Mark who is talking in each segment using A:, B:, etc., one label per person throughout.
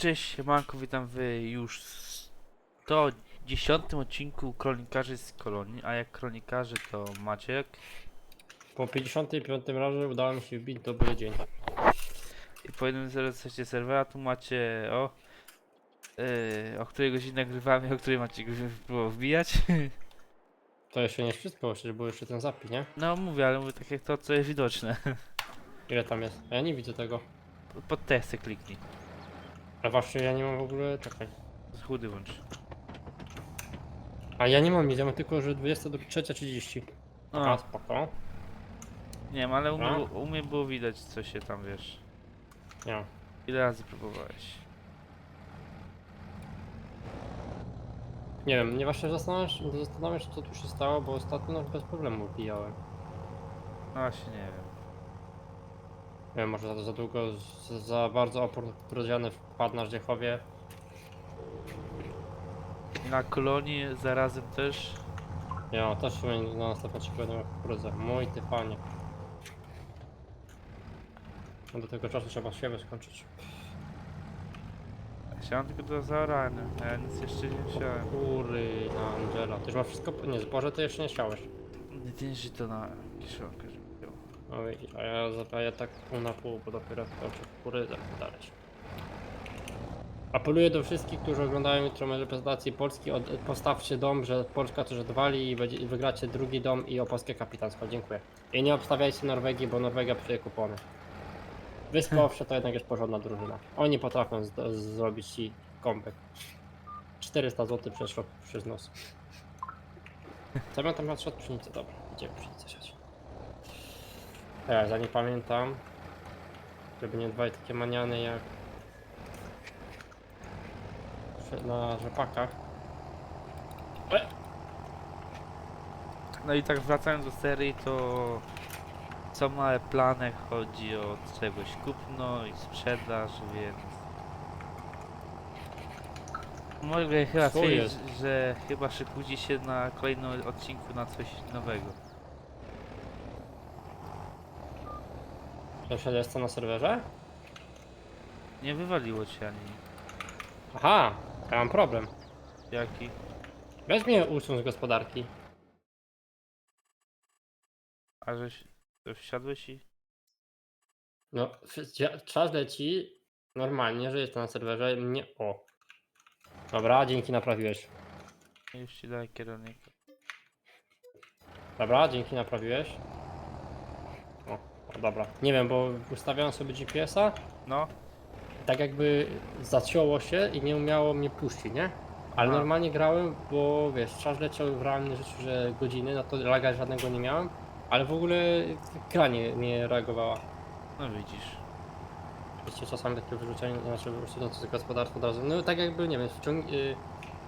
A: Cześć, siemanko, witam w już 110 odcinku Kronikarzy z Kolonii, a jak kronikarze to Maciek
B: Po 55 razie udało mi się wbić dobry dzień.
A: i po jednym z serwera tu macie o yy, o której godzinie nagrywamy, o której macie próbował wbijać.
B: To jeszcze nie wszystko, jeszcze był jeszcze ten zapis, nie?
A: No mówię, ale mówię tak jak to, co jest widoczne.
B: Ile tam jest? A Ja nie widzę tego.
A: Pod testy kliknij.
B: Ale właśnie ja nie mam w ogóle, czekaj.
A: Z chudy włącz.
B: A ja nie mam nic, ja mam tylko, że 20 do 3.30. A,
A: A,
B: spoko.
A: nie wiem, ale u mnie, u mnie było widać co się tam wiesz.
B: Nie.
A: Ile razy próbowałeś?
B: Nie wiem, mnie właśnie zastanawiasz, zastanawiasz co tu się stało, bo ostatnio no, bez problemu wbijałem.
A: No właśnie nie wiem.
B: Nie wiem, może za, za długo, za, za bardzo opór prodziany wpadł na Zdziechowie.
A: Na kolonii zarazem też.
B: Ja też sumie na następne ci będę wprowadzał. Mój ty panie. No do tego czasu trzeba siebie skończyć.
A: Chciałem tylko do zaorania, ja nic jeszcze nie wziąłem.
B: Kury, Angela. Ty już masz wszystko, nie, zboże ty jeszcze nie chciałeś.
A: Nie że to na kieszonkę,
B: widzisz, a ja zadaję tak pół na pół, bo dopiero skończę kury dalej. Apeluję do wszystkich, którzy oglądają jutro moje reprezentacje Polski, od, postawcie dom, że Polska też odwali i, będzie, i wygracie drugi dom i opolskie kapitaństwo. Dziękuję. I nie obstawiajcie Norwegii, bo Norwegia psuje kupony. Wyspy Owsze to jednak jest porządna drużyna. Oni potrafią zrobić ci kąpek. 400 zł przez rok przez nos. Miał tam na trzech pszenicy? Dobra, idziemy pszenicę siać. Teraz ja nie pamiętam. Żeby nie dwaj takie maniany jak na rzepakach. E,
A: No i tak wracając do serii, to co małe plany chodzi o czegoś kupno i sprzedaż, więc mogę chyba
B: Co jest?
A: że chyba szykujcie się na kolejnym odcinku na coś nowego.
B: Się jest to na serwerze?
A: Nie wywaliło cię ani
B: Aha, ja mam problem.
A: jaki.
B: Weź mnie usuń z gospodarki.
A: A żeś to wsiadłeś i
B: No, czas leci normalnie, że jest to na serwerze. Nie. O. Dobra, dzięki naprawiłeś.
A: już ci daję kierownika.
B: Dobra, dzięki naprawiłeś. Dobra. Nie wiem, bo ustawiałem sobie GPS-a.
A: No,
B: tak jakby zaciąło się i nie umiało mnie puścić, nie? Ale
A: Aha.
B: normalnie grałem, bo wiesz, czas leciał w realnym życiu, że godziny, no to laga żadnego nie miałem, ale w ogóle gra nie, nie reagowała.
A: no widzisz.
B: Wiecie, czasami takie wyrzucenie, znaczy wyrzucenie z gospodarstwa od razu, no tak jakby, nie wiem, wciąg... y,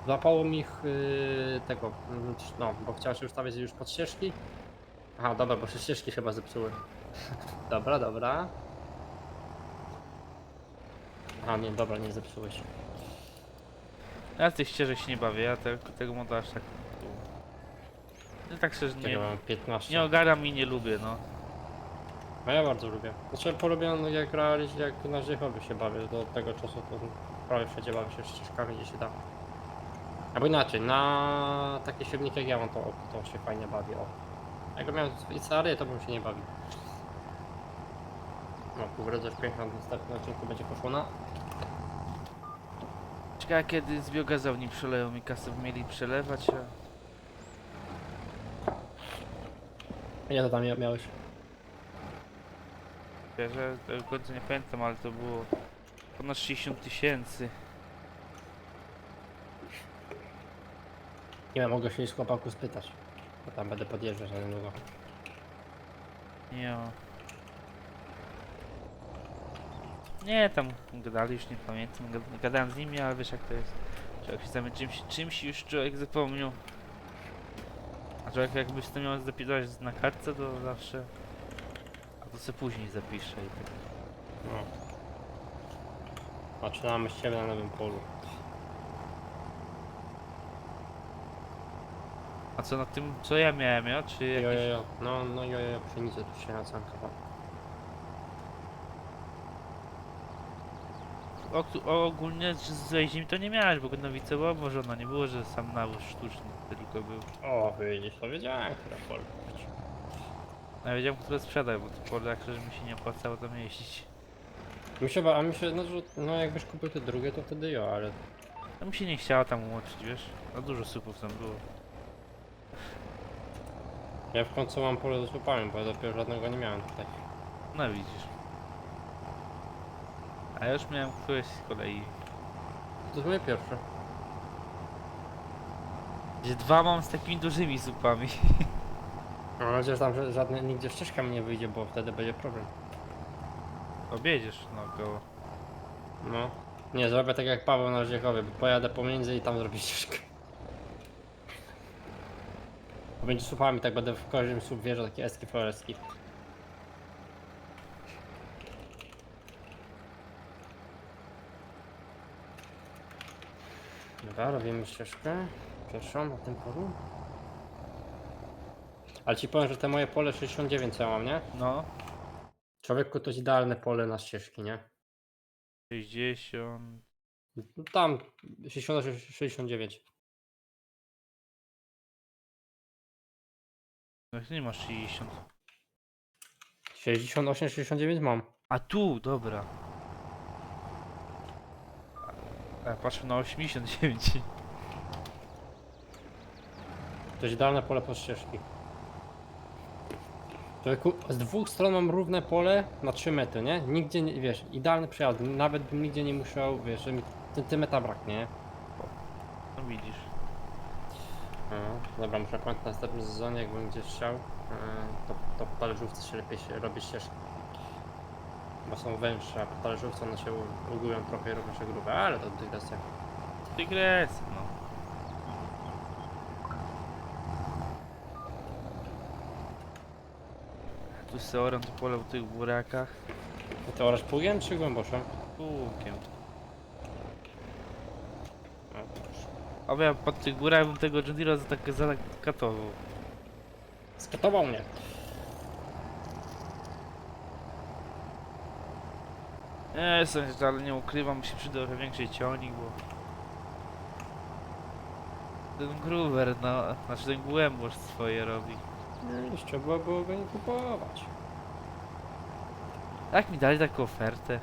B: złapało mi ich y, tego, mm, no, bo chciałem się ustawić już pod ścieżki. Aha, dobra, bo się ścieżki chyba zepsuły. Dobra, dobra. Aha, nie, dobra, nie zepsuły się.
A: Ja tych ścieżek się nie bawię, ja te, tego moda aż tak... No tak szczerze nie,
B: mam 15.
A: nie ogaram i nie lubię, no.
B: A ja bardzo lubię. Znaczy polubię no, jak grać, jak na Żychowie się bawię, do tego czasu to prawie wszędzie bawię się ścieżkami gdzie się da. Albo inaczej, na takie silniki jak ja mam to, to się fajnie bawi, o. Jakbym miał Icary, to bym się nie bawił. No, kurde, coś piękne w następnym odcinku będzie poszło na...
A: Ciekawe kiedy z biogazowni przeleją mi kasę, mieli przelewać, a...
B: Ile to tam mia- miałeś?
A: Szczerze, to w końcu nie pamiętam, ale to było ponad 60 tysięcy.
B: Nie wiem, mogę się z chłopaku spytać. Bo tam będę podjeżdżać na niedługo.
A: Nie. Nie, tam gadali, już nie pamiętam, gad- gadałem z nimi, ale wiesz jak to jest. Człowiek się zamiast czymś, czymś już człowiek zapomniał. A człowiek jakby to miał zapisać na kartce, to zawsze... A to sobie później zapisze i tak.
B: No. Zaczynamy z ciebie na nowym polu.
A: A co na tym, co ja miałem, ja? Czy jakieś...
B: jo, jo. No, no jo, jo, pszenicę tu się nacanka.
A: O, o, ogólnie z ziemi to nie miałeś, bo nowice była obwożona, nie było, że sam nawóz sztuczny tylko był.
B: O, widzisz, to wiedziałem, które pole.
A: Ja wiedziałem, które sprzedać, bo to pole jak że mi się nie opłacało tam jeździć.
B: Mi się, ba- a mi się, no, że, no jakbyś kupił te drugie, to wtedy jo, ale
A: No mi się nie chciało tam ułączyć, wiesz? Za dużo supów tam było.
B: ja w końcu mam pole do słupami, bo ja dopiero żadnego nie miałem tutaj.
A: No widzisz. A ja już miałem któreś z kolei.
B: To jest moje pierwsze.
A: Gdzie dwa mam z takimi dużymi supami.
B: Mam nadzieję, że tam żadne, nigdzie ścieżka mi nie wyjdzie, bo wtedy będzie problem.
A: Objedziesz naokoło.
B: No. Nie, zrobię tak jak Paweł na Rzechowie, bo pojadę pomiędzy i tam zrobię ścieżkę. Pomiędzy słupami tak będę w każdym słup wjeżdżał taki eski floreski. Dobra, robimy ścieżkę. Pierwszą na tym polu. Ale ci powiem, że te moje pole 69 co ja mam, nie?
A: No.
B: Człowieku to jest idealne pole na ścieżki, nie?
A: 60.
B: No Tam 60, 69.
A: No nie masz 60.
B: 68, 69 mam.
A: A tu, dobra. Ja patrzę na 89.
B: To jest idealne pole pod ścieżki. Człowieku, z dwóch stron mam równe pole na 3 metry, nie? Nigdzie nie, wiesz, idealny przejazd. Nawet bym nigdzie nie musiał, wiesz, że mi centymetra braknie, nie?
A: No widzisz.
B: No, dobra, muszę w następnym sezonie, jakbym gdzieś chciał, e, to, to po talerzówce się lepiej się robi ścieżki. Bo są węższe, a po talerzówce one się ugują trochę i robią się grube, ale to dygresja.
A: Tygres, no. Tu se oram to pole w tych burakach.
B: I to orasz pługiem czy głęboszem? Proszę.
A: A ja pod tych górach bym tego John Deere'a za tak zakatował.
B: Skatował mnie.
A: Nie, jestem, ale nie ukrywam, się przyda trochę większy ciągnik, bo... Ten Groover, no, znaczy ten głębosz swoje robi.
B: No, już trzeba było go nie kupować.
A: Jak mi dali taką ofertę?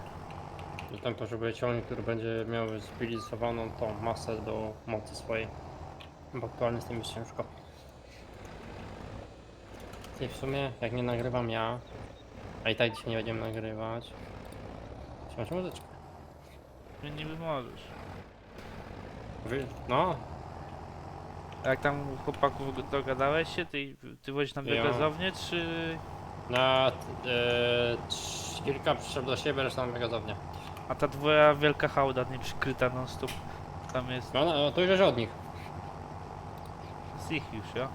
B: Że tam potrzebuje ciągnik, który będzie miał zbilizowaną tą masę do mocy swojej. Bo aktualnie z tym jest ciężko. I w sumie, jak nie nagrywam ja, a i tak dzisiaj nie będziemy nagrywać, wziąć muzyczkę.
A: Nie niby możesz.
B: Wy, no,
A: A jak tam u chłopaków dogadałeś się? Ty, ty wozisz tam
B: Ja.
A: biogazownię, czy...
B: na e, trz- kilka przyszedł do siebie, reszta na gazownię.
A: A ta twoja wielka hałda nie przykryta non stop tam jest
B: No, no, to już od nich.
A: z ich już, ja?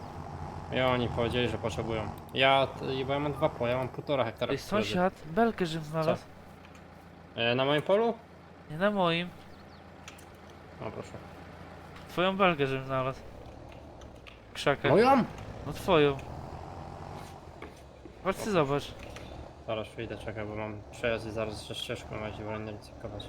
B: I oni powiedzieli, że potrzebują. Ja, t- ja mam dwa pola, ja mam półtora hektara.
A: Ej, sąsiad, belkę żem znalazł.
B: E, na moim polu?
A: Nie na moim.
B: No proszę.
A: Twoją belkę żem znalazł. W krzakach.
B: Moją?
A: No twoją. Chodź ty zobacz.
B: Zaraz wyjdę, czekaj, bo mam przejazd i zaraz ze ścieżką będzie wolę ryzykować.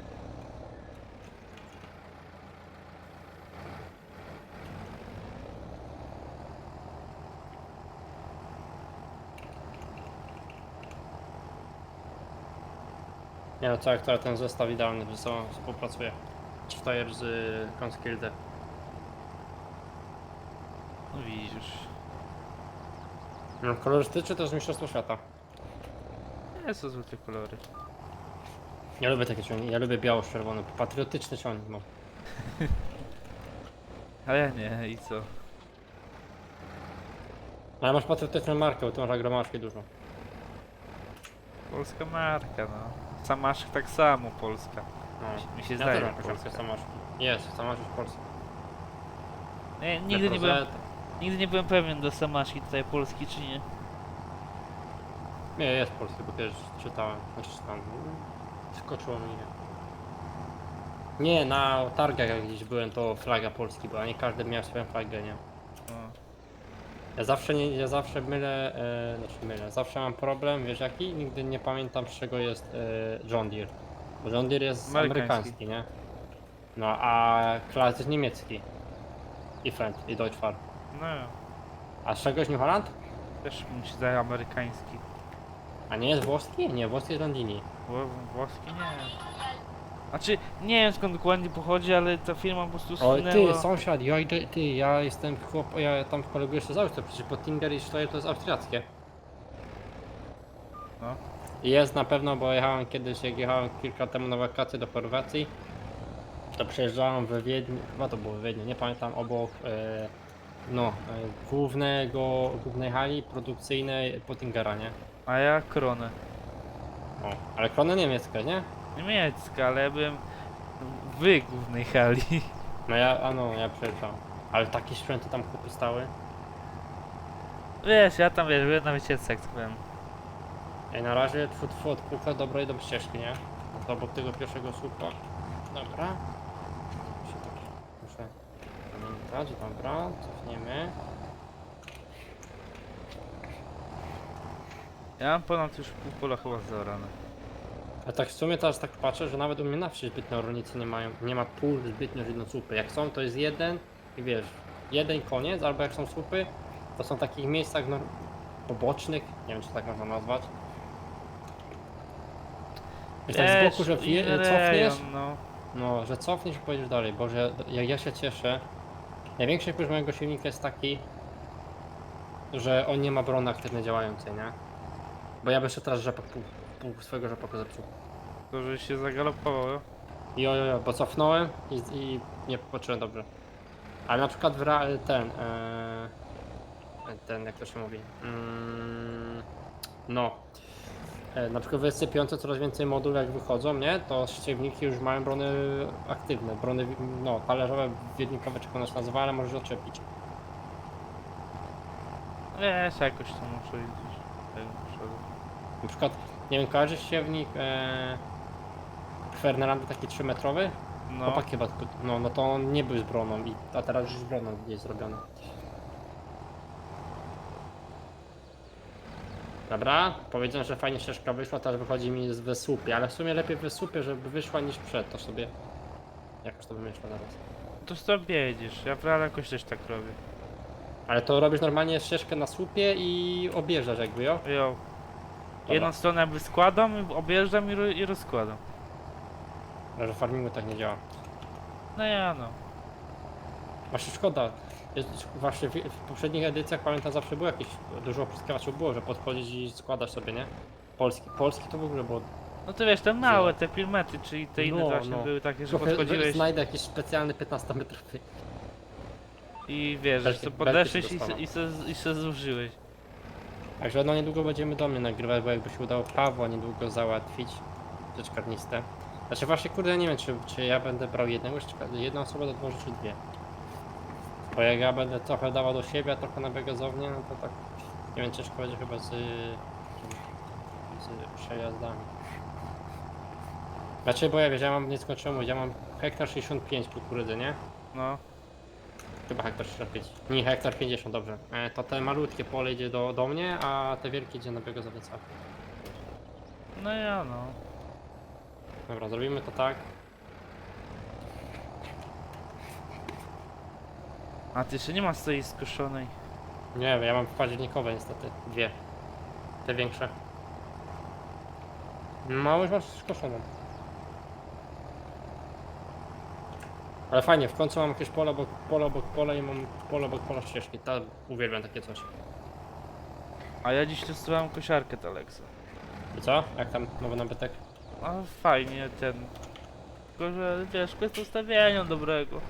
B: Nie no, jak to ten zestaw idealny, że sobą współpracuje. Cztajer z y.
A: No widzisz.
B: No, kolorystyczny to jest Mistrzostwo Świata.
A: Nie są złote kolory.
B: Ja lubię takie ciągniki, ja lubię biało-czerwony, patriotyczny ciągnik mam.
A: A ja nie, i co?
B: Ale masz patriotyczną markę, bo ty masz agromaszki dużo.
A: Polska marka, no. Samaszek tak samo, Polska.
B: No.
A: Mi się
B: Ja
A: zdaje,
B: też mam koszulkę
A: Polska.
B: samaszki. Jest, samaszki w Polsce.
A: Nie, nigdy nie, byłem, nigdy nie byłem pewien do Samaszki tutaj Polski, czy nie.
B: Nie, jest polski, bo kiedyś czytałem. Znaczy czytałem. Skoczyło mi, nie. Nie, na targach jak gdzieś byłem, to flaga Polski była, nie każdy miał swoją flagę, nie.
A: No.
B: Ja zawsze nie, ja zawsze mylę, e, mylę, zawsze mam problem, wiesz jaki? Nigdy nie pamiętam z czego jest e, John Deere. Bo John Deere jest
A: Amerykański.
B: amerykański, nie? No a Klas jest niemiecki. I French, i Deutschfarm.
A: No,
B: A z czegoś New Holland?
A: też mi się zdaje amerykański.
B: A nie jest włoski? Nie, włoski jest Landini.
A: Wło- Włoski nie. Znaczy, nie wiem skąd dokładnie pochodzi, ale ta firma po prostu
B: O
A: słynęła.
B: ty, sąsiad, ja idę, ty, ja jestem chłop, ja tam koleguję się z Austrią, przecież Pottinger i Steuer to jest austriackie.
A: No.
B: Jest na pewno, bo jechałem kiedyś, jak jechałem kilka temu na wakacje do Chorwacji, to przejeżdżałem we Wiedniu, chyba to było w Wiedniu, nie pamiętam, obok e, no, e, głównego, głównej hali produkcyjnej Pottingera, nie?
A: A ja Kronę.
B: O, ale krona niemiecka, nie?
A: Niemiecka, ale ja byłem w głównej hali.
B: No ja, a no, ja przejeżdżałem. Ale takie sprzęty tam kupy stały.
A: Wiesz, ja tam wiesz, byłem na wycieczce, jak powiem.
B: I na razie tfu, tfu, odpucha dobro idą ścieżki, nie? Obok tego pierwszego słupa. Dobra. Muszę, tak, muszę pamiętać, dobra, cofniemy.
A: Ja mam ponad już pół pola chyba zaorane.
B: A tak w sumie teraz tak patrzę, że nawet u mnie na wsi zbytnio rolnicy nie mają, nie ma pól zbytnio żydnosłupy. Jak są, to jest jeden i wiesz, jeden koniec, albo jak są słupy, to są w takich miejscach no, pobocznych, nie wiem czy tak można nazwać. Jest tak z boku, że cofniesz,
A: no.
B: No, że cofniesz i pojedziesz dalej, bo że jak ja się cieszę, największy plus mojego silnika jest taki, że on nie ma brony aktywnej działającej, nie? Bo ja bym jeszcze teraz rzepak, pół, pół swojego rzepaku zepsuł.
A: To, że się zagalopował. jo.
B: Jo, jo, jo, bo cofnąłem i, i nie poczułem dobrze. Ale na przykład w rea- ten, e, ten, jak to się mówi, mm, no, na przykład w SC5 coraz więcej moduł jak wychodzą, nie, to ściewniki już mają brony aktywne, brony, no, talerzowe, wiednikowe, czy jak one się nazywa, ale możesz odczepić.
A: Wiesz, jakoś to muszę iść.
B: Na przykład, nie wiem, kojarzysz ściewnik e, taki 3-metrowy?
A: No,
B: Chłopak chyba, no, no to on nie był z broną, i, a teraz już z broną jest zrobiony. Dobra, powiedziałem, że fajnie ścieżka wyszła, teraz wychodzi mi z wysłupie, ale w sumie lepiej wysłupie, żeby wyszła niż przed, to sobie jakoś to wymyślę teraz.
A: to sobie jedziesz. Ja prawie jakoś też tak robię.
B: Ale to robisz normalnie ścieżkę na słupie i objeżdżasz jakby, jo?
A: Jo. Jedną stronę jakby składam, objeżdżam i, ro, i rozkładam.
B: Że farmingu tak nie działa.
A: No ja no.
B: Właśnie szkoda. Jest, właśnie w, w poprzednich edycjach pamiętam zawsze było jakieś dużo opryskiwaczów było, że podchodzisz i składasz sobie, nie? Polski. Polski to w ogóle było.
A: No to wiesz, te małe, te filmety, czyli te inne
B: No,
A: właśnie
B: no.
A: były takie, że
B: Trochę
A: podchodziłeś
B: znajdę jakiś specjalny 15 metrowy.
A: i wiesz,
B: belki-
A: że
B: belki
A: podeszłeś i, se-
B: dostaną.
A: i, se, i se zużyłeś.
B: Także no niedługo będziemy do mnie nagrywać, bo jakby się udało Pawła niedługo załatwić. Rzecz karnistę. Znaczy właśnie kurde ja nie wiem czy, czy ja będę brał jednego, czy jedną osobę do dworzy czy dwie. Bo jak ja będę trochę dawał do siebie, a trochę na biogazownię, no to tak nie wiem ciężko będzie chyba z, z przejazdami. Znaczy bo ja wiesz, ja mam ja mam hektar 65 kukurydzy, nie?
A: No.
B: Chyba hektar 65. Nie, hektar 50, dobrze. E, to te malutkie pole idzie do, do mnie, a te wielkie idzie na biogazownicę.
A: No ja no.
B: Dobra, zrobimy to tak.
A: A ty jeszcze nie ma stoi skoszonej.
B: Nie wiem, ja mam październikowe niestety. Dwie. Te większe. No już masz skoszoną. Ale fajnie, w końcu mam jakieś pole obok pola obok pola i mam pole obok pola ścieżki. Ta, uwielbiam takie coś.
A: A ja dziś testowałem kosiarkę Telexa.
B: I co? Jak tam nowy nabytek?
A: A fajnie ten. Tylko że wiesz, kwestia ustawienia dobrego.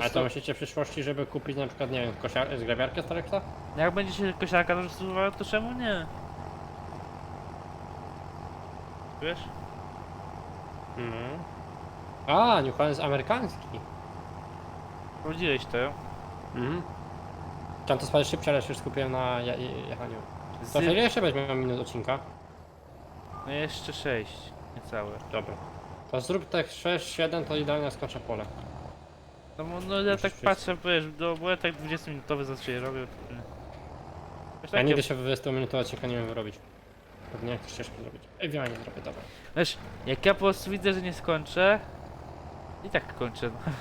B: Ale to myślicie w przyszłości, żeby kupić na przykład, nie wiem, kosiar- zgrabiarkę z Alexa?
A: Jak będzie się kosiarka dostosowała, to czemu nie? Wiesz?
B: Mhm. A, New Holland jest amerykański.
A: Sprawdziłeś to?
B: Mhm. Chciałem to sprawdzić szybciej, ale się już skupiłem na je- jechaniu. To ile jeszcze będzie miał minut odcinka?
A: No jeszcze 6, niecałe.
B: Dobra. To zrób tak 6-7, to idealnie skończę pole.
A: No, bo- no ja
B: Już
A: tak patrzę, wiesz, do, bo ja tak 20 minutowy zazwyczaj robię. to- Wiesz,
B: Ja
A: takie,
B: nigdy się w 20 minut odcinka nie wiem wyrobić. Powinienem też ścieżkę zrobić. Ej, wiem, nie zrobię, dobra.
A: Wiesz, jak ja po prostu widzę, że nie skończę, i tak kończę. No.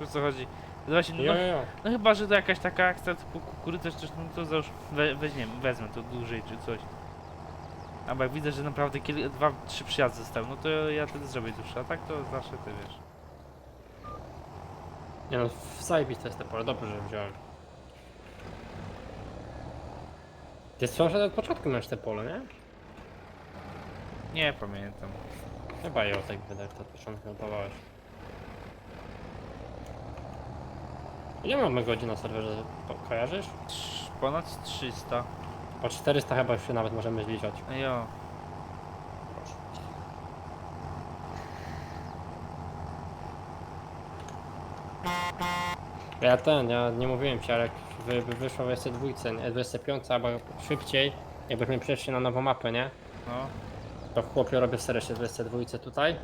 A: Wiesz o co chodzi? No Właśnie, no,
B: Jo, jo, jo.
A: no chyba, że to jakaś taka akcja typu kukurydza, czy coś, no to załóż, we, weźmiemy, wezmę to dłużej, czy coś. Albo jak widzę, że naprawdę kilka, dwa, trzy przyjazdy zostały, no to ja wtedy zrobię dłuższe, a tak to zawsze ty wiesz.
B: Nie no, zajebiste jest te pole, dobrze, że wziąłem. Ty słyszałem, że od początku masz te pole, nie?
A: Nie pamiętam.
B: Chyba je tak wydaje, to od początku odpalałeś. Ile mamy godzin na serwerze, po- kojarzysz?
A: Trz- Ponad 300.
B: O 400 chyba już się nawet możemy zliczać.
A: Jo.
B: Ja ten, ja nie mówiłem ci, ale jak wy, wy wyszło w SC2, nie, w SC5 albo szybciej, jakbyśmy przeszli na nową mapę, nie?
A: No.
B: To chłopie robię w SC2 tutaj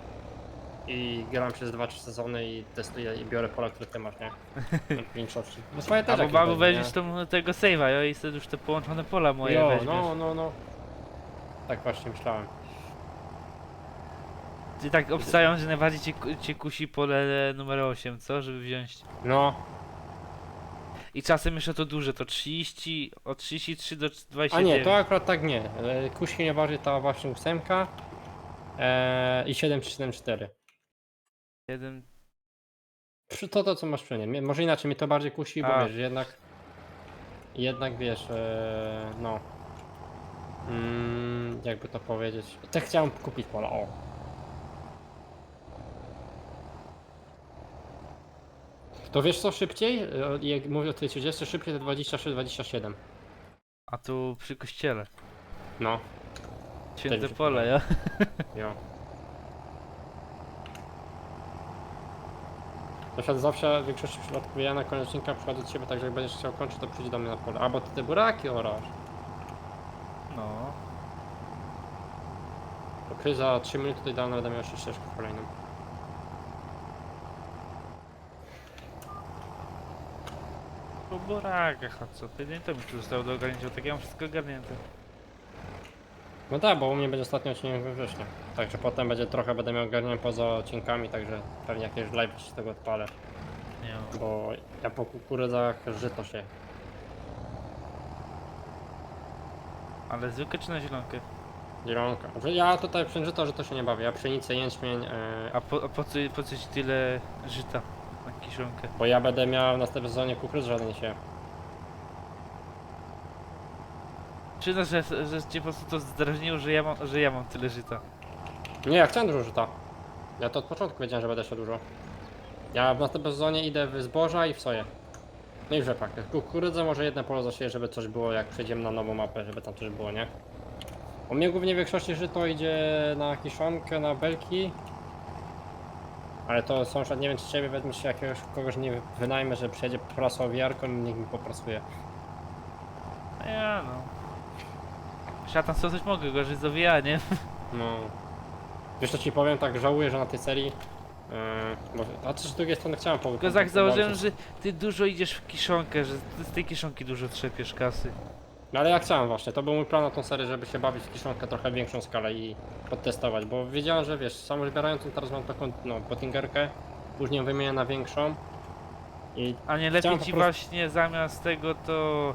B: i gram przez 2-3 sezony i testuję i biorę pola, które ty masz, nie? W większości. No swoje też
A: Albo,
B: jakieś
A: albo
B: będzie,
A: weźmiesz tą, tego save'a, jo, i wtedy już te połączone pola
B: nie?
A: moje
B: Jo,
A: weźmiesz.
B: no, no, no. Tak właśnie myślałem.
A: Ty tak obstawiam, że najbardziej cię, ku- cię kusi pole numer 8, co? Żeby wziąć.
B: No,
A: I czasem jeszcze to duże, to 30, od 33 do
B: a
A: 29.
B: nie, to akurat tak nie. E, Kusi nie waży ta właśnie ósemka e, i 734.
A: Jeden...
B: Przy to to co masz przy Może inaczej mnie to bardziej kusi, bo
A: A.
B: wiesz, jednak jednak wiesz, e, no. Mm, jakby to powiedzieć. Tak chciałem kupić pola, o. To wiesz co szybciej? E, Jak mówię o tej 30, szybciej to 26-27.
A: A tu przy kościele.
B: No,
A: Święte pole, ja.
B: jo. Na przykład zawsze w większości przypadków ja na koniec odcinka przychodzę do ciebie, tak że jak będziesz chciał kończyć, to przyjdź do mnie na pole. Albo ty te buraki orasz.
A: No.
B: Przyjdź za 3 minuty tutaj dawno będę miał jeszcze ścieżkę kolejną.
A: Po burakach, a co? Ty nie to mi tu zostało do ogarnięcia, tak ja mam wszystko ogarnięte.
B: No tak, bo u mnie będzie ostatni odcinek we wrześniu. Także potem będzie trochę będę miał ogarnięcie poza odcinkami, także pewnie jakieś live z tego odpalę.
A: Nie
B: Bo ja po kukurydzach żyto się.
A: Ale zwykle czy na zielonkę?
B: Zielonka. Że Ja tutaj przy żyto, że to się nie bawię. Ja pszenicę, jęczmień, e,
A: A po, a po, co, po co ci tyle żyta na kiszonkę?
B: bo ja będę miał w następnym sezonie kukurydzy żaden się.
A: Przyznasz, że, że cię po prostu to zdrażniło, że ja mam, że ja mam tyle żyta.
B: Nie, ja chciałem dużo żyta. Ja to od początku wiedziałem, że będę się dużo. Ja w następnym sezonie idę w zboża i w soję. No i w rzepak. Kukurydzę może jedno pole zasieję, żeby coś było, jak przejdziemy na nową mapę, żeby tam coś było, nie? U mnie głównie w większości żyto idzie na kiszonkę, na belki. Ale to sąsiad, nie wiem czy ciebie wezmę się jakiegoś kogoś nie wynajmę, że przyjedzie prasowiarką i niech mi poprasuje.
A: A ja no. Szatan co coś mogę, gorzej zawija, nie?
B: No. Wiesz co ci powiem, tak żałuję, że na tej serii. Yy, bo, a też z drugiej strony chciałem powiedzieć.
A: Tylko tak założyłem, że ty dużo idziesz w kiszonkę, że ty z tej kiszonki dużo trzepiesz kasy.
B: No ale ja chciałem właśnie, to był mój plan na tą serię, żeby się bawić w kiszonkę trochę większą skalę i podtestować, bo wiedziałem, że wiesz, sam wybierając teraz mam taką no, potingerkę, później ją wymienię na większą i
A: A nie lepiej ci
B: prostu-
A: właśnie zamiast tego to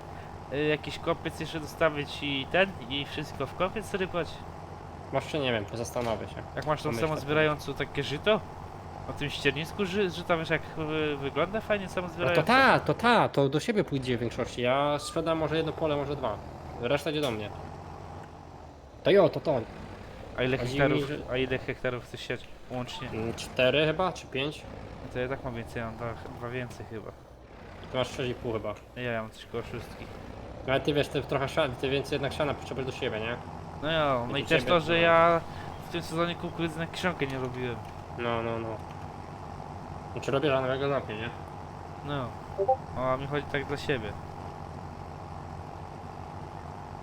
A: y, jakiś kopiec jeszcze dostawić i ten i wszystko w kopiec rypać?
B: właśnie nie wiem, zastanowię się.
A: Jak masz tą
B: Pomyśl
A: samozbierającą takie żyto? Na tym ściernisku ży, wiesz jak y, wygląda fajnie
B: No to ta, to ta, to do siebie pójdzie w większości, ja sprzedam może jedno pole, może dwa, reszta idzie do mnie. To jo, to to,
A: A ile
B: Chodzi
A: hektarów,
B: że-
A: a ile hektarów chcesz siać łącznie?
B: Mm, cztery chyba, czy pięć?
A: No to ja tak mam więcej, ja mam dwa, dwa więcej chyba.
B: Ty masz 6,5 chyba.
A: Ja, ja mam coś koło szóstki.
B: No ale ty wiesz, ty trochę siana, ty więcej jednak siana potrzebujesz do siebie, nie?
A: No ja, no
B: I
A: też to, że ja w tym sezonie kukurydzy na kiszonkę nie robiłem.
B: No, no, no. Znaczy robię żadnego napie, nie?
A: No. O, a mi chodzi tak dla siebie.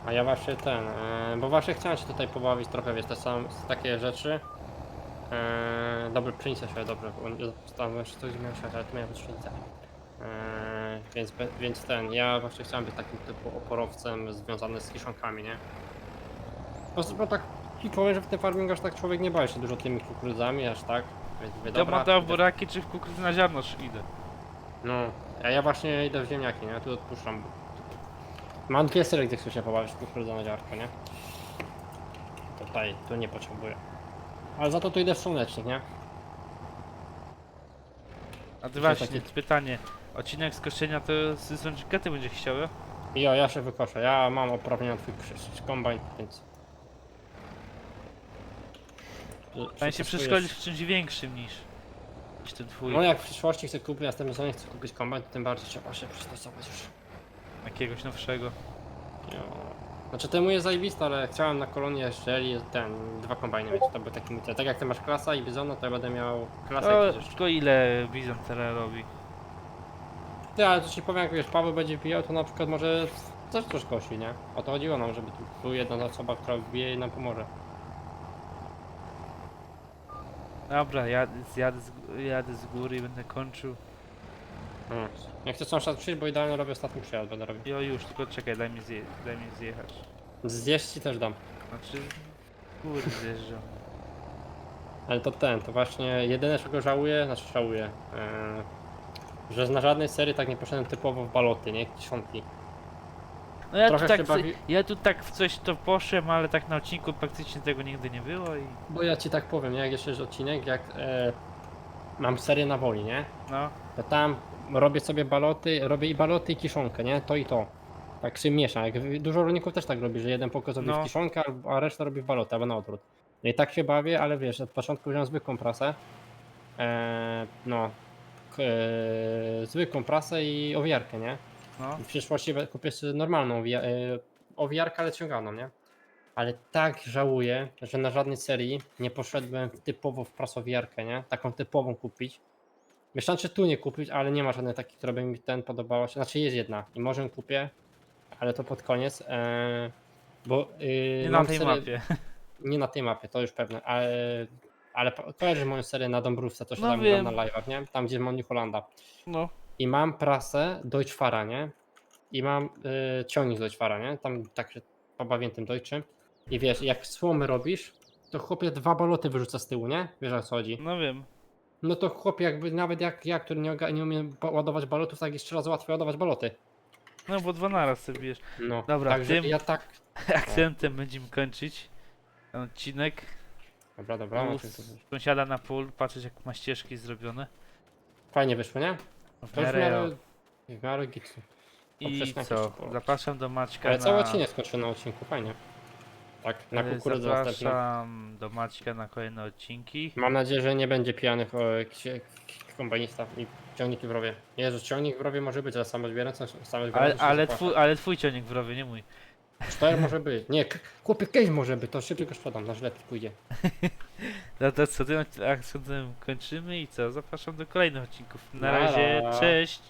B: A ja właśnie ten, e, bo właśnie chciałem się tutaj pobawić trochę, wiesz, te sam, takie rzeczy. E, dobry pszenica się dobrze, bo tam jeszcze coś siać, ale to być pszenica. Eee, więc, be- więc ten, ja właśnie chciałem być takim typu oporowcem związany z kiszonkami, nie? Po prostu, bo tak ci powiem, że w tym farmingu aż tak człowiek nie bawi się dużo tymi kukurydzami, aż tak. Więc mówię,
A: Dobra,
B: dobra, idę-
A: buraki czy w kukurydzy na ziarno sz- idę.
B: No, a ja właśnie idę w ziemniaki, nie? Tu odpuszczam. Mam dwie serie, gdzie chcę się pobawić w kukurydzę na ziarko, nie? Tutaj, tu nie potrzebuję. Ale za to tu idę w słonecznik, nie?
A: A ty właśnie,
B: takie-
A: pytanie. Odcinek z koszenia to z sądzika ty będziesz chciał, ja?
B: Się wykoszę. Ja mam uprawnienia na twój krzyż- kombajn, więc...
A: Tam się przeszkolić w czymś większym niż, niż ten twój.
B: No jak w przyszłości chcę kupić, następnym sezonie chcę kupić kombajn, to tym bardziej trzeba się przystosować już.
A: Jakiegoś nowszego.
B: Jo. Znaczy ten mój jest zajebisty, ale chciałem na kolonię jeszcze ten, dwa kombajny mieć, to był taki mój cel. Tak jak ty masz klasa i bizona, to ja będę miał klasę
A: No,
B: i
A: tylko ile Bizon teraz robi?
B: Ty, ale to ci powiem, jak wiesz, Paweł będzie pijał, to na przykład może też coś kosi, nie? O to chodziło nam, żeby tu, tu jedna osoba, która wbije i nam pomoże.
A: Dobra, jadę, jadę, z, gó- jadę z góry i będę kończył.
B: Hmm. Nie chcę sąsiad przyjść, bo idealnie robię ostatni przyjazd, będę robił.
A: Jo już, tylko czekaj, daj mi, zje, daj mi zjechać.
B: Zjeść ci też dam.
A: Znaczy, kurde, zjeżdżam.
B: Ale to ten, to właśnie jedyne czego żałuję, znaczy żałuję, yy, że na żadnej serii tak nie poszedłem typowo w baloty, nie? Dziesiątki.
A: No ja tu,
B: Trochę
A: tak,
B: się
A: w-
B: bawi-
A: ja tu tak w coś to poszłem, ale tak na odcinku praktycznie tego nigdy nie było i
B: Bo ja ci tak powiem, nie? jak jeszcze jest odcinek, jak e, mam serię na woli, nie?
A: no.
B: To tam robię sobie baloty, robię i baloty i kiszonkę, nie? To i to. Tak się miesza. Jak dużo rolników też tak robi, że jeden pokój robi
A: No.
B: w kiszonkę, a- a reszta robi w balotę, albo na odwrót. No i tak się bawię, ale wiesz, od początku wziąłem zwykłą prasę. E, no. E, zwykłą prasę i owijarkę, nie?
A: No,
B: W przyszłości kupię sobie normalną owija- e, owijarkę, ale ciąganą, nie? Ale tak żałuję, że na żadnej serii nie poszedłem w typowo w prasowiarkę, nie? Taką typową kupić. Myślałem, czy tu nie kupić, ale nie ma żadnej takiej, która by mi ten podobała się. Znaczy jest jedna i może ją kupię, ale to pod koniec. E, bo yy,
A: nie na
B: mam
A: tej
B: serię-
A: mapie.
B: Nie na tej mapie, to już pewne, ale, ale po- kojarzysz moją serię na Dąbrówce, to się
A: No
B: tam
A: wiem.
B: na live'ach, nie? Tam gdzie mam New Hollanda.
A: No,
B: I mam prasę Deutschfara, nie? I mam y, ciągnik z Deutschfara, nie? Tam tak się pobawię tym Deutschem. I wiesz, jak słomy robisz, to chłopie dwa baloty wyrzuca z tyłu, nie? Wiesz o co chodzi?
A: no wiem.
B: No to chłopie, jakby nawet jak ja, który nie, oga- nie ba- ładować balotów, tak jest trzy razy łatwiej ładować baloty.
A: No bo dwa naraz sobie bierz.
B: No,
A: Dobra,
B: także
A: tym-
B: ja tak...
A: Akcentem będziemy kończyć ten odcinek.
B: Dobra, dobra,
A: U
B: macie to-
A: sąsiada na pól, patrzeć jak ma ścieżki zrobione.
B: fajnie wyszło, nie?
A: W
B: To już w
A: miarę.
B: W miarę gitsu.
A: I co? Zapraszam do Maćka
B: Ale
A: na...
B: cały odcinek skończył na odcinku, fajnie. Tak, na
A: e,
B: kukurydzę następną.
A: Zapraszam do Maćka na kolejne odcinki.
B: Mam nadzieję, że nie będzie pijanych o, ksi- kombajnista i ciągniki w rowie. Jezus, ciągnik w rowie może być, ale samoodbierający same
A: Ale, ale, twój, ale twój ciągnik w rowie, nie mój.
B: Cztery może być. Nie, k- chłopie, case może być, to szybko sprzedam, na źle pójdzie.
A: No to co, tym akcentem kończymy i co? Zapraszam do kolejnych odcinków. Na
B: Nara.
A: razie, cześć!